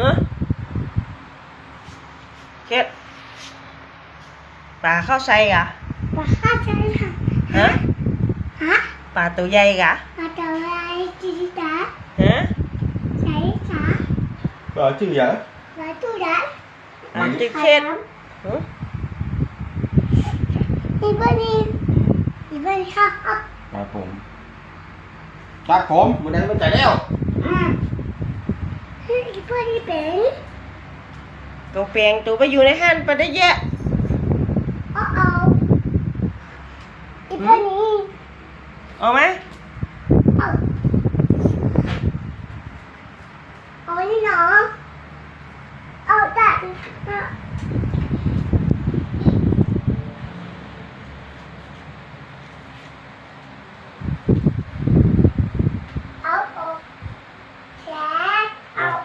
ฮะเค็ดปลาเข้าใส่กะปลาข้าใจค่ะฮะฮะปลาตัวใหญ่กะปลาตัวอะไรจีจ๋าฮะใช่จ๋า Rồi chứ vậy ปลาตู้ได้ปลาตัวเค็ดฮะอีบ้านี่อีบ้านี่ค่ะครับ Rồi ผมตาผมมันได้มันใจแล้ว ตัวนี้เป็นตัวเปียนตัวไปอยู่ในห้านไปได้เยอะอ้าวอีตัวนี้เอาไหมเอาเอานี่เนาเอาแต่